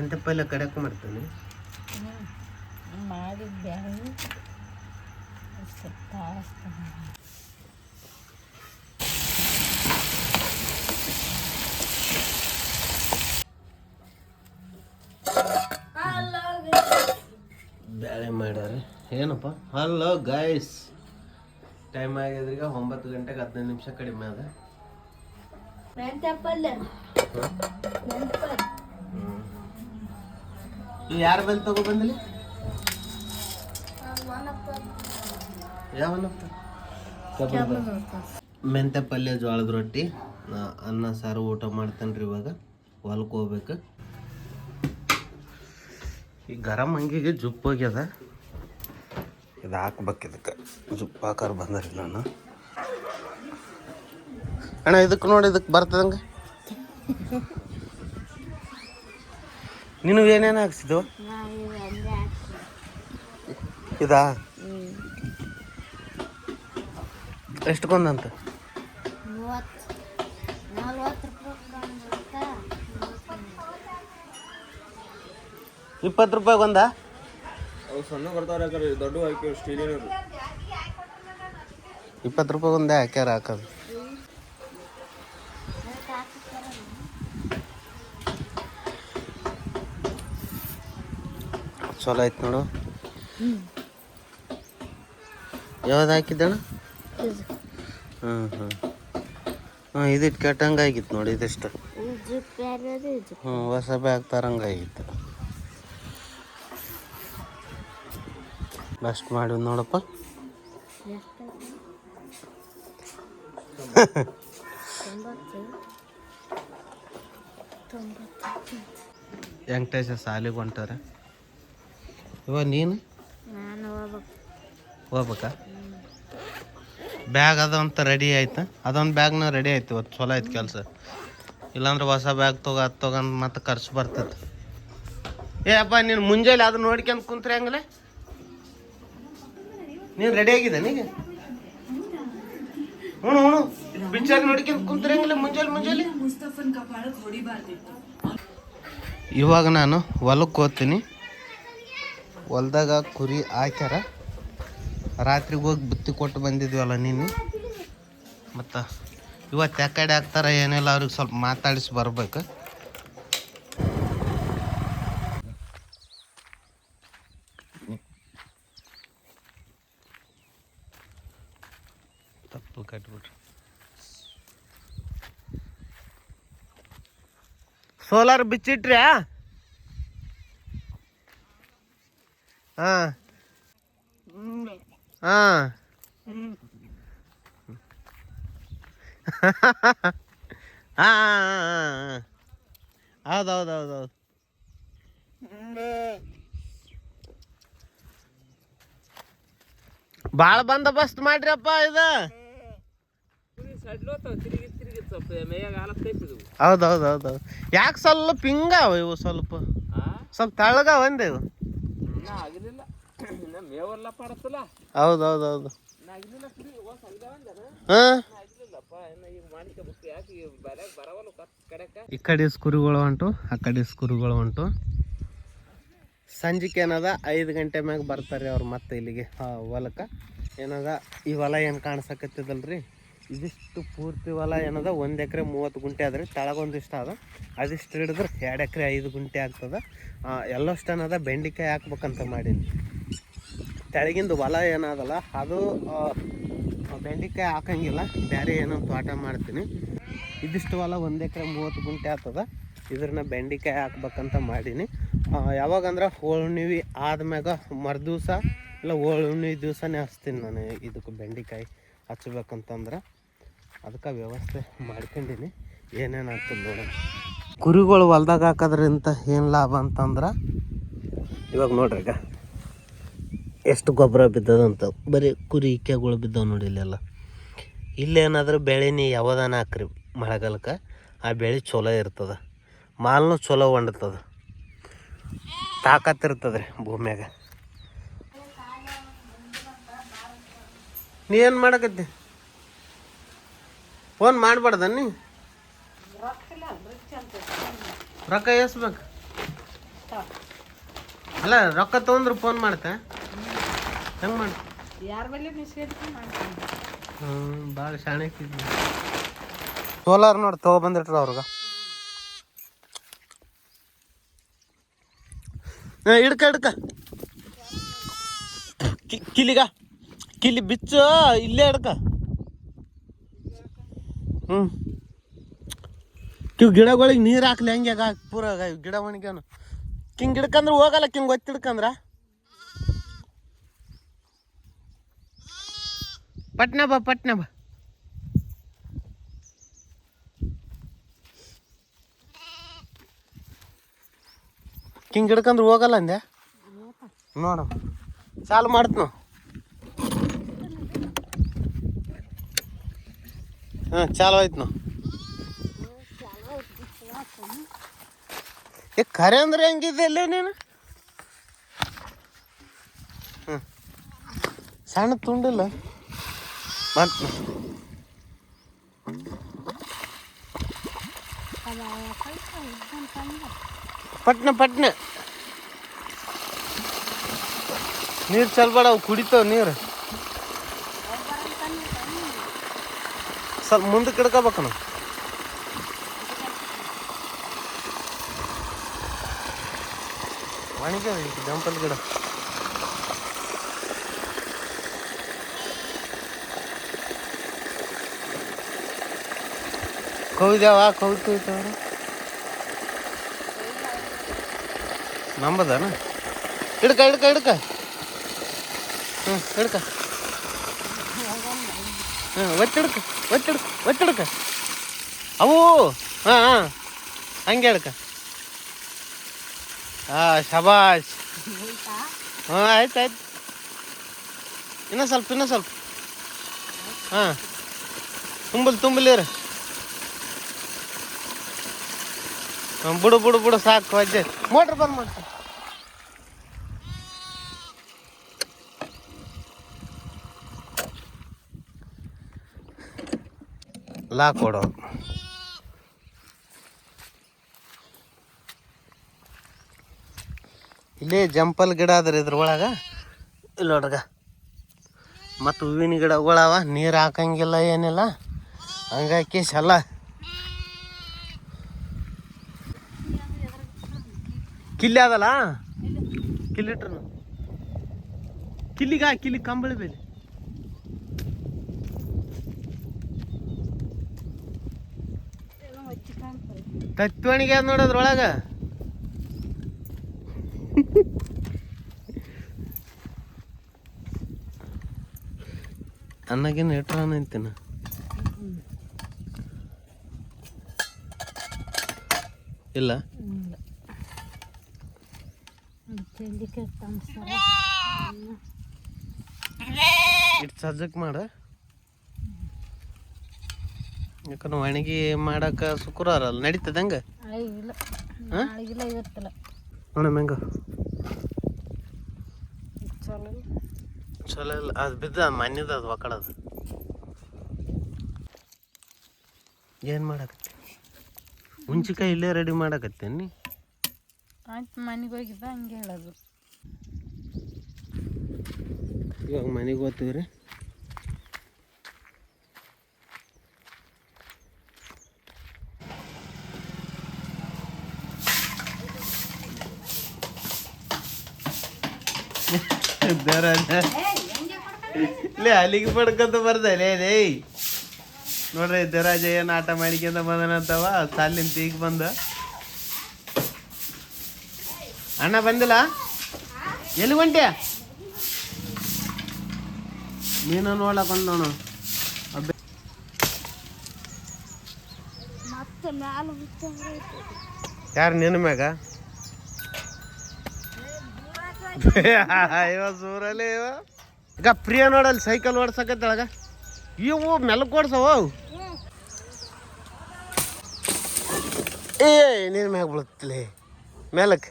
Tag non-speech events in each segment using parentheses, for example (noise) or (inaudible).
ಎಂತ ಪಲ್ಯ ಕಡಕ್ ಮಾಡ್ತಾನೆ. ಮಾಡಿದ ಬ್ಯಾಳಿ ಸ್ವಲ್ಪ ತಾಳಿಸ್ತಾನೆ ಬ್ಯಾಳೆ ಮಾಡ್ಯಾರ ಏನಪ್ಪ? ಹಲೋ ಗಾಯ್ಸ್ ಟೈಮ್ ಆಗ್ಯದ್ರೀಗ ಒಂಬತ್ತು ಗಂಟೆಗೆ ಹದಿನೈದು ನಿಮಿಷ ಕಡಿಮೆ ಅದ. ಯಾರು ಬಂದು ತಗೊಬಂದಿಲ್ಲ ಯಾವನಪ್ಪ? ಮೆಂತ್ಯ ಪಲ್ಯ ಜೋಳದ ರೊಟ್ಟಿ. ಅನ್ನ, ಸಾರು, ಊಟ ಮಾಡ್ತೇನೆ ರೀ ಇವಾಗ. ಹೊಲಕ್ಕೆ ಹೋಗ್ಬೇಕು. ಈ ಗರಂ ಅಂಗಿಗೆ ಜುಪ್ ಹೋಗ್ಯದ ಇದು ಹಾಕ್ಬೇಕು ಇದಕ್ಕೆ. ಜುಪ್ ಹಾಕಾರ ಬಂದ್ರಿ ನಾನು. ಅಣ್ಣ ಇದಕ್ಕೆ ನೋಡಿ ಇದಕ್ಕೆ ಬರ್ತದಂಗೆ. ನೀನು ಏನೇನು ಹಾಕ್ಸಿದ್ದು? ಇದಾ? ಎಷ್ಟಕ್ಕೊಂದಂತ ಇಪ್ಪತ್ತು ರೂಪಾಯಿ ಒಂದಾ ಅವು ಸಣ್ಣ ಬರ್ತಾವ್ರೆ ದೊಡ್ಡ ಹಾಕಿ ಸ್ಟೀಲಿನ ಇಪ್ಪತ್ತು ರೂಪಾಯಿ ಒಂದೇ ಹಾಕ್ಯಾರ ಹಾಕೋದು. ಚಲೋ ಐತ್ ನೋಡು. ಯಾವ್ದು ಹಾಕಿದ್ದಣ್ಣ? ಹ್ಞೂ ಹ್ಞೂ ಹಾಂ ಇದಿಟ್ಟು ಕೆಟ್ಟಂಗೆ ಆಗಿತ್ತು ನೋಡಿ ಇದಿಷ್ಟು. ಹ್ಞೂ ಹೊಸ ಬ್ಯಾಗ್ ತರಂಗೆ ಆಗಿತ್ತು ಬೆಸ್ಟ್ ಮಾಡಿ ನೋಡಪ್ಪ. ವೆಂಕಟೇಶ ಸಾಲಿಗೆ ಹೊಂಟಾರ. ಇವಾಗ ನೀನು? ನಾನು ಹೋಗ್ಬೇಕು. ಹೋಗ್ಬೇಕಾ? ಬ್ಯಾಗ್ ಅದಂತ ರೆಡಿ ಆಯ್ತು. ಅದೊಂದು ಬ್ಯಾಗ್ನ ರೆಡಿ ಆಯ್ತು ಇವತ್ತು. ಚಲೋ ಆಯ್ತು ಕೆಲಸ. ಇಲ್ಲಾಂದ್ರೆ ಹೊಸ ಬ್ಯಾಗ್ ತಗೋ ಅದು ತಗೊಂಡು ಮತ್ತೆ ಖರ್ಚು ಬರ್ತೈತೆ ಏ ಅಪ್ಪ ನೀನು ಮುಂಜಾನೆ ಅದು ನೋಡ್ಕೊಂಡು ಕುಂತ್ರೆ ಹಂಗಲೆ? ನೀನು ರೆಡಿ ಆಗಿದೆ ನೀಗೆ ಹ್ಞೂ ಹ್ಞೂ ಪಿಕ್ಚರ್ ನೋಡ್ಕೊಂಡು ಕುಂತ್ರೆ ಹಂಗಲೆ ಮುಂಜಾನೆ ಮುಂಜಾನೆ? ಇವಾಗ ನಾನು ಹೊಲಕ್ಕೆ ಹೋಗ್ತೀನಿ. ಹೊಲ್ದಾಗ ಕುರಿ ಹಾಕ್ಯಾರ. ರಾತ್ರಿಗೆ ಹೋಗಿ ಬುತ್ತಿ ಕೊಟ್ಟು ಬಂದಿದ್ವಲ್ಲ ನೀನು ಮತ್ತು ಇವತ್ತು ಯಾಕಡೆ ಹಾಕ್ತಾರ ಏನಿಲ್ಲ ಅವ್ರಿಗೆ ಸ್ವಲ್ಪ ಮಾತಾಡಿಸಿ ಬರ್ಬೇಕು. ತಪ್ಪು ಕಟ್ಬಿಟ್ರು. ಸೋಲಾರ್ ಬಿಚ್ಚಿಟ್ರ್ಯಾ? ಹಾಂ. ಹಾ. ಹಾಂ ಹೌದು ಹೌದು ಹೌದು ಹೌದು ಭಾಳ ಬಂದೋಬಸ್ತ್ ಮಾಡ್ರಿಯಪ್ಪ ಇದು. ಹೌದ್ ಹೌದ್ ಹೌದು ಹೌದು ಯಾಕೆ ಸ್ವಲ್ಪ ಹಿಂಗಾವ ಇವು ಸ್ವಲ್ಪ? ಸ್ವಲ್ಪ ತಳಗ ಒಂದೇ ಇವು ಇನ್ನ ಆಗಲಿಲ್ಲ ಇನ್ನ ಮೇವೆಲ್ಲ ಪಾಡತ್ತಲ್ಲ? ಹೌದು ಹೌದು ಈ ಕಡೆ ಕುರಿಗಳು ಹೊಂಟು ಆ ಕಡೆ ಸ್ಕೂರುಗಳು ಹೊಂಟು ಸಂಜೆಗೆ ಏನದ? ಐದು ಗಂಟೆ ಮ್ಯಾಗ ಬರ್ತಾರೆ ಅವ್ರು ಮತ್ತೆ ಇಲ್ಲಿಗೆ. ಹೊಲಕ್ಕೆ ಏನದ? ಈ ಹೊಲ ಏನು ಕಾಣಿಸಕತ್ತದಲ್ರಿ? ಇದಿಷ್ಟು ಪೂರ್ತಿ ಹೊಲ ಏನದ? ಒಂದು ಎಕರೆ ಮೂವತ್ತು ಗುಂಟೆ ಆದ್ರೆ. ತಳಗೊಂದಿಷ್ಟು ಅದ. ಅದಿಷ್ಟು ಹಿಡಿದ್ರೆ ಎರಡು ಎಕರೆ ಐದು ಗುಂಟೆ ಆಗ್ತದ. ಎಲ್ಲಷ್ಟು ಏನದ ಬೆಂಡೆಕಾಯಿ ಹಾಕ್ಬೇಕಂತ ಮಾಡೀನಿ. ತೆಳಗಿಂದು ಹೊಲ ಏನಾಗಲ್ಲ, ಅದು ಬೆಂಡೆಕಾಯಿ ಹಾಕಂಗಿಲ್ಲ ಬೇರೆ ಏನೋ ತೋಟ ಮಾಡ್ತೀನಿ. ಇದಿಷ್ಟು ಹೊಲ ಒಂದು ಎಕರೆ ಮೂವತ್ತು ಗುಂಟೆ ಆಗ್ತದ, ಇದ್ರನ್ನ ಬೆಂಡೆಕಾಯಿ ಹಾಕ್ಬೇಕಂತ ಮಾಡೀನಿ. ಯಾವಾಗಂದ್ರೆ ಹೋಳ್ಣಿವಿ ಆದ್ಮ್ಯಾಗ ಮರುದಿವ್ಸ ಇಲ್ಲ ಹೋಳ್ಣಿವಿ ದಿವಸನೇ ಹಚ್ತೀನಿ ನಾನು ಇದಕ್ಕೆ ಬೆಂಡೆಕಾಯಿ ಹಚ್ಬೇಕಂತಂದ್ರೆ. ಅದಕ್ಕೆ ವ್ಯವಸ್ಥೆ ಮಾಡ್ಕೊಂಡಿನಿ. ಏನೇನು ಆಗ್ತದೆ ನೋಡೋಣ. ಕುರಿಗಳು ಹೊಲ್ದಾಗ ಹಾಕೋದ್ರಿಂದ ಏನು ಲಾಭ ಅಂತಂದ್ರೆ, ಇವಾಗ ನೋಡ್ರಿ ಈಗ. ಎಷ್ಟು ಗೊಬ್ಬರ ಬಿದ್ದದಂತ ಬರೀ ಕುರಿ ಇಕ್ಕೆಗಳು ಬಿದ್ದವು ನೋಡಿ ಇಲ್ಲೆಲ್ಲ ಇಲ್ಲೇನಾದ್ರೂ ಬೆಳೆನಿ ಯಾವ್ದಾನ ಹಾಕ್ರಿ ಮಳೆಗಾಲಕ್ಕೆ? ಆ ಬೆಳೆ ಚಲೋ ಇರ್ತದ. ಮಾಲ್ನು ಚಲೋ ಹೊಂಡತದ. ತಾಕತ್ತಿರ್ತದೆ ರೀ ಭೂಮ್ಯಾಗ. ನೀ ಏನು ಮಾಡಕತ್ತಿ? ಫೋನ್ ಮಾಡಬಾರ್ದ ನೀ? ರೊಕ್ಕ ಎಸ್ಬೇಕು? ಅಲ್ಲ ರೊಕ್ಕ ತೊಗೊಂಡ್ರೆ ಫೋನ್ ಮಾಡ್ತಾ. ಹೆಂಗೆ ಮಾಡಿ? ಯಾರ ಮಾಡ್ತೀನಿ. ಹ್ಞೂ ಭಾಳ ಶಾಣೆ ಸೋಲಾರ್ ನೋಡಿ ತೊಗೊಬಂದಿಟ್ರ ಅವ್ರಿಗೆ. ಹಿಡ್ಕ ಇಡ್ಕ ಕಿ- ಕಿಲಿಗ ಕಿಲಿ ಬಿಚ್ಚು ಇಲ್ಲೇ ಇಡ್ಕ ಹ್ಞೂ ಇವು ಗಿಡಗಳಿಗೆ ನೀರು ಹಾಕ್ಲಿ ಹಂಗೆ ಆಗ ಪೂರ ಗಿಡ ಒಣಗ್ಯಾನು. ಕಿಂಗ್ ಹಿಡ್ಕಂದ್ರೆ ಹೋಗಲ್ಲ ಕಿಂಗ್ ಒತ್ತಿಡ್ಕಂದ್ರ ಪಟ್ನ ಬಾ ಪಟ್ನ ಹಿಡ್ಕಂದ್ರೆ ಹೋಗಲ್ಲ ಅಂದೆ? ನೋಡು. ಚಾಲು ನಾವು ಹಾಂ, ಚಾಲು ಆಯ್ತು ನಾವು ಏ ಖರೆ ಅಂದ್ರೆ ಹೆಂಗಿದೆ ಅಲ್ಲೇ ನೀನು? ಹ್ಞೂ ಸಣ್ಣ ತುಂಡಿಲ್ಲ? ಬಂತು ಪಟ್ನ ಪಟ್ನ. ನೀರು ಚಲ್ಬೇಡ, ಅವು ಕುಡಿತಾವ ನೀರು. ಸ್ವಲ್ಪ ಮುಂದಕ್ಕೆ ಇಡ್ಕೋಬೇಕು ನಾವು. ಒಣಗ್ಯಾವ ಡಂಪಲ್ ಗಿಡ. ಕವಿದ್ಯಾವ ಕವಿತವ್ರ ನಂಬದನ? ಹಿಡ್ಕ ಹಿಡ್ಕ ಹಿಡ್ಕ. ಹ್ಞೂ ಹಿಡ್ಕ. ಹ್ಞೂ ಒತ್ತಿಡ್ಕ ಒತ್ತಿಡ್ಕ ಒತ್ತಿಡ್ಕ. ಅವು, ಹಾಂ ಹಾಂ. ಹಂಗೆ ಹಿಡ್ಕ. ಹಾಂ ಶಬಾಷ್. ಹಾಂ, ಆಯ್ತು ಆಯ್ತು. ಇನ್ನೂ ಸ್ವಲ್ಪ ಇನ್ನೂ ಸ್ವಲ್ಪ. ಹಾಂ. ತುಂಬಲ್ ತುಂಬಲಿರ ಹಾಂ ಬಿಡು ಬಿಡು ಬಿಡು ಸಾಕು ಅಜ್ಜೆ. ಮೋಟ್ರ್ ಬಂದ್ ಮಾಡ್ತೀನಿ ಲಾ ಕೊಡು. ಇಲ್ಲೇ ಜಂಪಲ್ ಗಿಡ ಅದ್ರಿ ಇದ್ರೊಳಗ? ಇಲ್ಲಿ ನೋಡ್ರಗ. ಮತ್ತು ಹೂವಿನ ಗಿಡಗಳವ ನೀರು ಹಾಕಂಗಿಲ್ಲ ಏನಿಲ್ಲ. ಹಂಗಾಕಿ ಎಲ್ಲ ಕಿಲ್ಲಿ ಅದಲ್ಲ? ಕಿಲ್ಲಿಟ್ರು ಕಿಲ್ಲಿಗ ಕಿಲ್ಲಿ ಕಂಬಳಿ ಬೇಲಿ ತತ್ವಣಿಗೆ ಅದ್ ನೋಡೋದ್ರೊಳಗ ಅನ್ನಗೇನು ಇಟ್ರಾನ ಅಂತೀನ ಇಲ್ಲ. ಇಟ್ಟು ಸಜ್ಜಕ್ ಮಾಡ. ಯಾಕಂದ್ರೆ ಒಣಗಿ ಮಾಡಕ್ಕೆ ಶುಕ್ರವಾರ ಅಲ್ಲ ನಡೀತದ ಹಂಗ? ಇಲ್ಲ ನಾಳೆಗಿಲ್ಲ ಇವತ್ತಲ್ಲ. ಮ್ಯಾಂಗ ಚಲೋ ಚಲೋ ಇಲ್ಲ ಅದು ಬಿದ್ದ ಮನ್ಯದ ಅದು ಒಕ್ಕಡದು ಏನು ಮಾಡಕತ್ತಿ? ಹುಂಚಿಕಾಯಿ ಇಲ್ಲೇ ರೆಡಿ ಮಾಡಕತ್ತೇನಿ ಆಯ್ತು ಮನೆಗೆ ಹೋಗಿದ್ದ ಹಂಗೆ ಹೇಳೋದು. ಇವಾಗ ಮನೆಗೆ ಹೋಗ್ತೀವಿ ರೀ ಲೇ ಅಲ್ಲಿಗೆ ಪಡ್ಕೊಂತ ಬರ್ದಲೇ ಲೇ ನೋಡ್ರಿ ದರಾಜ ಏನು ಆಟ ಮಾಡಿಕೊಂತ ಬಂದನಂತವ. ಸಾಲಿನ ಈಗ ಬಂದ. ಅಣ್ಣ ಬಂದಿಲ್ಲ? ಎಲ್ಲಿ ಹೊಂಟ್ಯಾ ನೀನು ನೋಡಕ್ ಮತ್ತೆ ಮ್ಯಾಲ ಯಾರು ನಿನ್ನ ಮ್ಯಾಗ? ಅಯ್ಯೋ ಸೂರಲ್ಲಿ ಇವ. ಈಗ ಪ್ರಿಯ ನೋಡಲ್ಲಿ ಸೈಕಲ್ ಓಡ್ಸಕತ್ತಳಗ ಇವು ಮೆಲಕ್ ಓಡ್ಸವ ಏ ನಿನ್ನ ಮ್ಯಾಗ ಬೀಳುತ್ತಲೇ. ಮೇಲಕ್ಕೆ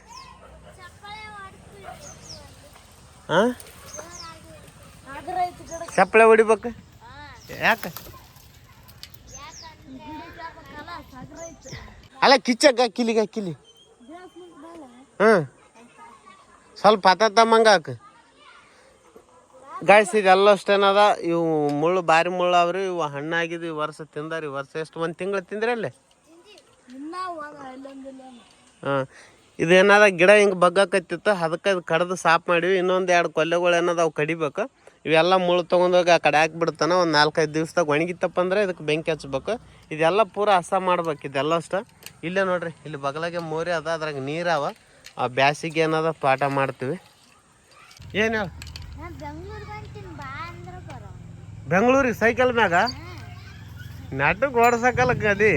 ಹಾಂ ಚಪ್ಪಳೆ ಹೊಡಿಬೇಕು? ಯಾಕೆ? ಅಲ್ಲ ಕಿಚ್ಚಕ್ಕ ಕಿಲಿಗೆ ಹಾಕಿಲಿ ಹಾಂ ಸ್ವಲ್ಪ ಹತ್ತತ್ತಮ್ಮಂಗ ಹಾಕು. ಗಾಯ್ಸ್ ಇದೆಲ್ಲ ಅಷ್ಟೇನದ. ಇವು ಮುಳ್ಳು ಭಾರಿ ಮುಳ್ಳು ಅವ್ರಿ ಇವು ಹಣ್ಣಾಗಿದ್ದು ಈ ವರ್ಷ ತಿಂದಾರಿ. ಈ ವರ್ಷ ಎಷ್ಟು ಒಂದು ತಿಂಗಳು ತಿಂದ್ರಿ ಅಲ್ಲಿ? ಹಾಂ ಇದೇನದ ಗಿಡ ಹಿಂಗೆ ಬಗ್ಗಾಕತ್ತಿತ್ತು ಅದಕ್ಕೆ ಅದು ಕಡ್ದು ಸಾಫ್ ಮಾಡಿವಿ. ಇನ್ನೊಂದು ಎರಡು ಕೊಲ್ಲೆಗಳು ಏನದ ಅವು ಕಡಿಬೇಕು. ಇವೆಲ್ಲ ಮುಳ್ಳು ತೊಗೊಂಡೋಗಿ ಆ ಕಡೆ ಹಾಕ್ಬಿಡ್ತಾನೆ ಒಂದು ನಾಲ್ಕೈದು ದಿವ್ಸದಾಗ ಒಣಗಿತ್ತಪ್ಪ ಅಂದ್ರೆ ಇದಕ್ಕೆ ಬೆಂಕಿ ಹಚ್ಬೇಕು. ಇದೆಲ್ಲ ಪೂರ ಹಸ ಮಾಡ್ಬೇಕು ಇದೆಲ್ಲ ಅಷ್ಟ ಇಲ್ಲೇ ನೋಡ್ರಿ ಇಲ್ಲಿ ಬಗಲಾಗೆ ಮೋರಿ ಅದ ಅದ್ರಾಗ ನೀರವ ಆ ಬ್ಯಾಸಿಗೆ ಏನದ ಪಾಠ ಮಾಡ್ತೀವಿ. ಏನು ಹೇಳ? ಬೆಂಗಳೂರಿಗೆ ಸೈಕಲ್ ಮ್ಯಾಗ? ನಟಕ್ಕೆ ಓಡ್ಸಕ್ಕಲ್ಲ ಗದಿ.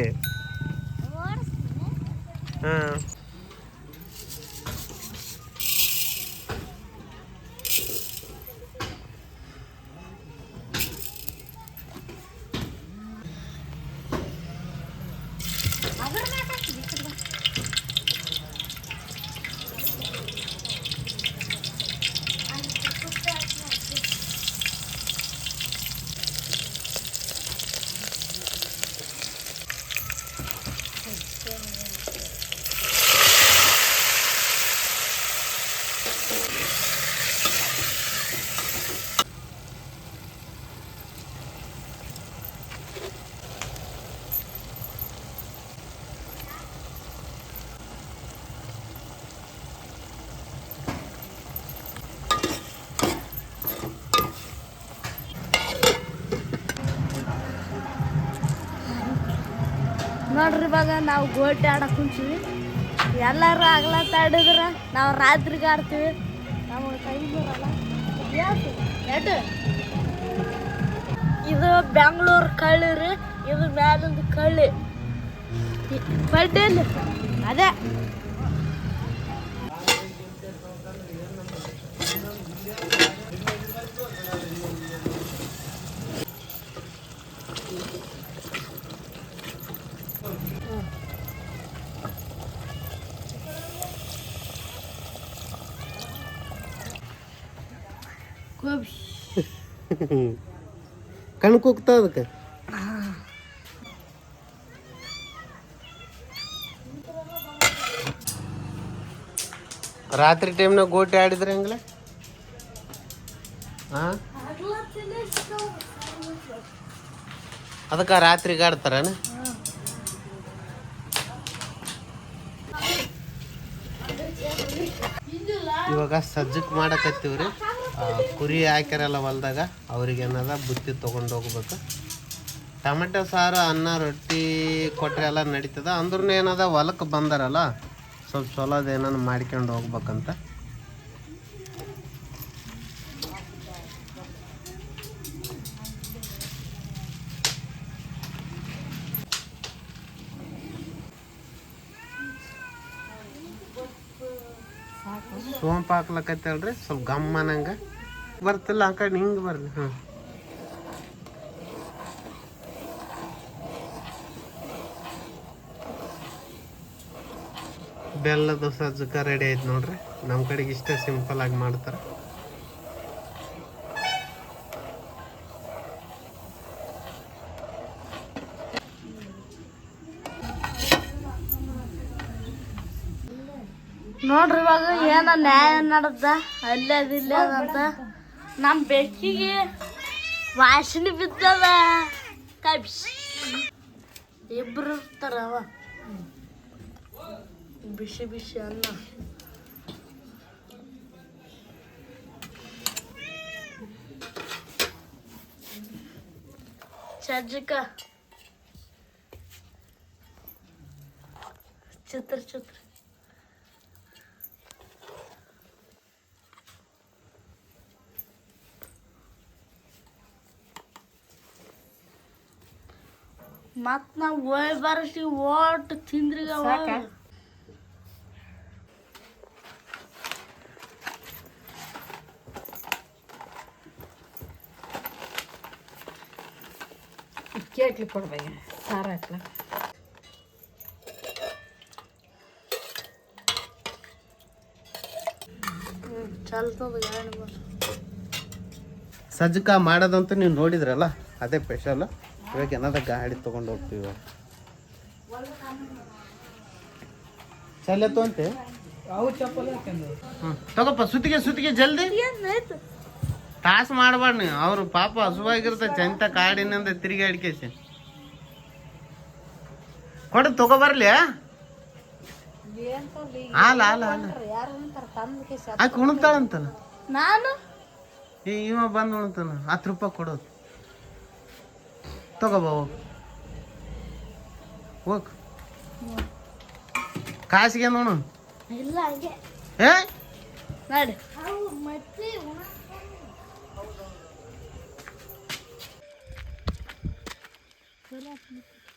ಹಾಂ. ನೋಡ್ರಿ ಇವಾಗ ನಾವು ಗೋಟಿ ಆಡಕ್ಕೆ ಕುಂತೀವಿ. ಎಲ್ಲರೂ ಆಗ್ಲತ್ತಾಡಿದ್ರ ನಾವು ರಾತ್ರಿಗೆ ಆಡ್ತೀವಿ. ನಮಗೆ ಟೈಮ್ ಬರಲ್ಲ. ಎಟ್ಟು ಇದು ಬೆಂಗಳೂರು ಕಳ್ಳಿ ರೀ. ಇದು ಮ್ಯಾಲಿಂದ ಕಳ್ಳಿ. ಬಡ್ಡಿಯಲ್ಲಿ ಅದೇ. (laughs) ಕಣ್ ಕುಗ್ತಾವ ಅದಕ್ಕೆ. ರಾತ್ರಿ ಟೈಮ್ನಾಗ ಗೋಟಿ ಆಡಿದ್ರೆ ಹೆಂಗ್ಲೆ? ಹಾಂ ಅದಕ್ಕೆ ರಾತ್ರಿಗೆ ಆಡ್ತಾರನ? ಇವಾಗ ಸಜ್ಜಕ್ ಮಾಡಕತ್ತೀವ್ರಿ. ಕುರಿ ಹಾಕ್ಯಾರಲ್ಲ ಹೊಲ್ದಾಗ, ಅವ್ರಿಗೆ ಏನದ ಬುತ್ತಿ ತೊಗೊಂಡು ಹೋಗ್ಬೇಕು. ಟೊಮೆಟೊ ಸಾರು, ಅನ್ನ, ರೊಟ್ಟಿ ಕೊಟ್ಟರೆ ಎಲ್ಲ ನಡೀತದ. ಅಂದ್ರೂ ಏನದ ಹೊಲಕ್ಕೆ ಬಂದಾರಲ್ಲ, ಸ್ವಲ್ಪ ಚಲೋದು ಏನಾನ ಮಾಡ್ಕೊಂಡು ಹೋಗ್ಬೇಕಂತ. ಸೋಂಪು ಹಾಕ್ಲಕತ್ತಲ್ರಿ ಸ್ವಲ್ಪ ಗಮ್ಮನಂಗ ಬರ್ತಿಲ್ಲ, ಆ ಕಡೆ ಹಿಂಗೆ ಬರ್ಲಿ, ಹಾಂ. ಬೆಲ್ಲದ ಸಜ್ಜಕ ರೆಡಿ ಆಯ್ತು ನೋಡ್ರಿ. ನಮ್ಮ ಕಡೆಗೆ ಇಷ್ಟೇ ಸಿಂಪಲ್ ಆಗಿ ಮಾಡ್ತಾರೆ. ನೋಡ್ರಿ ಇವಾಗ ಏನ ನ್ಯಾಯ ನಡ್ದ, ಅಲ್ಲೇ ಅದ ಇಲ್ಲೇ ಅಂತ ನಮ್ಮ ಬೆಕ್ಕಿಗೆ ವಾಸನೆ ಬಿದ್ದದ. ಕಬ್ಸ್ ಇಬ್ರು ಅವ. ಬಿಸಿ ಬಿಸಿ ಅನ್ನ. ಸಜ್ಜಕ ಚಿತ್ರ ಚಿತ್ರ. ಮತ್ ನಾವ್ ಹೋಯ್ ಬರಸಿ ಓಟ್ ತಿಂದ್ರಿಗ ಕೇಟ್ಲಿ ಕೊಡ್ಬೇಕು ಸಾರು ಹಾಕ್ಲ ಸಜ್ಜಕ ಮಾಡೋದಂತ ನೀವು ನೋಡಿದ್ರಲ್ಲ ಅದೇ ಸ್ಪೆಷಲ್ ಇವಾಗ ಏನದ ಗಾಡಿ ತೊಗೊಂಡು ಹೋಗ್ತೀವಿ? ಇವಾಗ ಚಲತ್ತು ಅಂತೆ ತಗೋಪ್ಪ ಸುತ್ತಿಗೆ ಸುತ್ತಿಗೆ ಜಲ್ದಿ. ತಾಸು ಮಾಡಬೇಡ ನೀವು ಅವ್ರು ಪಾಪ ಹಸುವಾಗಿರ್ತೈತೆ ಚಂತ ಕಾಡಿನಿಂದ ತಿರುಗಾಡ್ಕೇಸಿ ಕೊಡು ತಗೋಬರ್ಲಿ ಹಾಲ ಹಾಲ ಆಕೆ ಉಣ್ತಾಳಂತಲ್ಲ. ನಾನು? ಈ ಇವ ಬಂದು ಉಣ್ತಾನ. ಹತ್ತು ರೂಪಾಯಿ ಕೊಡೋದು. ತಗೋಬಾ ಹೋಗ್. ಕಾಸಿಗೆ ನೋಡು. ಇಲ್ಲ ಹಂಗೆ. ಏ? ನೋಡಿ.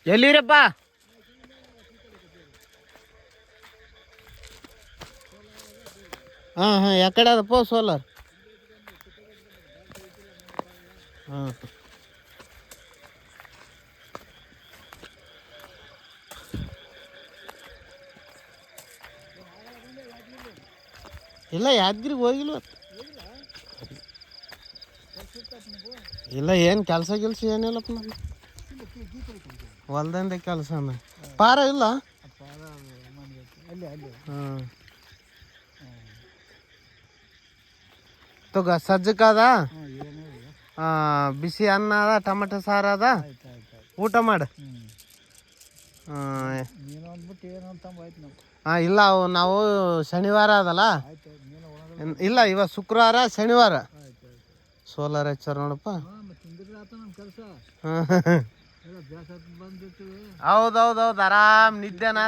ಎಲ್ಲಿರಪ್ಪ? ಹಾಂ ಹಾಂ ಯಾಕಡೆ ಅದಪ್ಪ ಸೋಲಾರ್. ಹಾಂ ಇಲ್ಲ ಯಾದಗಿರಿಗೆ ಹೋಗಿಲ್ವ ಇಲ್ಲ ಏನು ಕೆಲಸ ಗಿಲ್ಸ ಏನಿಲ್ಲಪ್ಪ ನಮ್ಗೆ ಹೊಲ್ದಂದೆ ಕೆಲಸ ಪಾರ ಇಲ್ಲ? ಹ್ಮ್. ತಗೋ ಸಜ್ಜಕ ಅದ? ಬಿಸಿ ಅನ್ನ ಅದ ಟೊಮೆಟೊ ಸಾರು ಅದ? ಊಟ ಮಾಡು. ಹಾಂ ಇಲ್ಲ ಅವು ನಾವು ಶನಿವಾರ ಅದಲ್ಲ? ಇಲ್ಲ ಇವ ಶುಕ್ರವಾರ ಶನಿವಾರ. ಸೋಲಾರ್ ಹಚ್ಚಾರ ನೋಡಪ್ಪ. ಹೌದೌದೌದು ಆರಾಮ್ ನಿದ್ದೆನ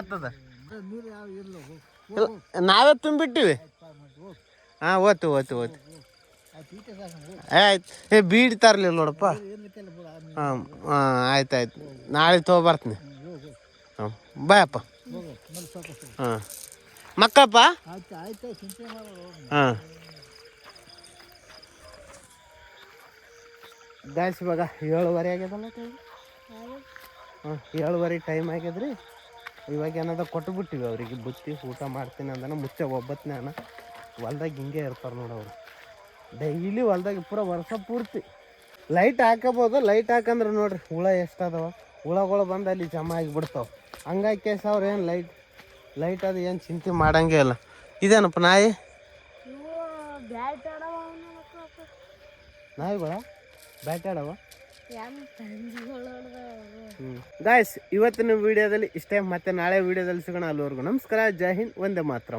ಇಲ್ಲ, ನಾವೇ ತುಂಬಿಟ್ಟಿವಿ. ಹಾಂ ಓತಿ ಓತಿ ಓತಿ ಆಯ್ತು ಏ ಬೀಡ್ ತರ್ಲಿಲ್ಲ ನೋಡಪ್ಪ. ಹಾಂ ಹಾಂ ಆಯ್ತು ಆಯ್ತು. ನಾಳೆ ತೊಗೊಬರ್ತೀನಿ. ಹಾಂ ಬಾಯಪ್ಪ. ಹಾಂ ಮಕ್ಕಳಪ್ಪ ಹಾಂ. ಗಾಯ್ಸ್ ಇವಾಗ ಏಳುವರೆ ಆಗ್ಯದಲ್ಲ ಟೈಮ್ ಹಾಂ ಏಳುವರೆ ಟೈಮ್ ಆಗ್ಯದ್ರಿ. ಇವಾಗ ಏನದ ಕೊಟ್ಟು ಬಿಟ್ಟಿವಿ ಅವ್ರಿಗೆ ಬುತ್ತಿ ಊಟ ಮಾಡ್ತೀನಿ ಅಂದನ ಮುಚ್ಚ ಒಬ್ಬತ್ತನೇ ಅನ್ನ. ಹೊಲ್ದಾಗ ಹಿಂಗೆ ಇರ್ತಾರೆ ನೋಡಿ ಅವರು. ಡೈಲಿ ಹೊಲ್ದಾಗ ಪೂರ ವರ್ಷ ಪೂರ್ತಿ. ಲೈಟ್ ಹಾಕಬೋದು ಲೈಟ್ ಹಾಕಂದ್ರೆ ನೋಡ್ರಿ ಹುಳ ಎಷ್ಟಾದವ ಹುಳಗಳು ಬಂದು ಅಲ್ಲಿ ಜಮಾ ಆಗಿಬಿಡ್ತಾವೆ. ಹಂಗಾಗಿ ಕೇಸ ಅವ್ರು ಏನು ಲೈಟ್ ಲೈಟ್ ಅದು ಏನು ಚಿಂತೆ ಮಾಡಂಗೆ ಇಲ್ಲ. ಇದೇನಪ್ಪ ನಾಯಿ? ನಾಯಿಗಳ ಬ್ಯಾಟಾಡವ ಗಾಯ್ಸ್ ಇವತ್ತಿನ ವಿಡಿಯೋದಲ್ಲಿ ಇಷ್ಟೇ. ಮತ್ತೆ ನಾಳೆ ವಿಡಿಯೋದಲ್ಲಿ ಸಿಗೋಣ ಅಲ್ಲಿವರೆಗೂ. ನಮಸ್ಕಾರ. ಜೈ ಹಿಂದ್. ಒಂದೇ ಮಾತ್ರ.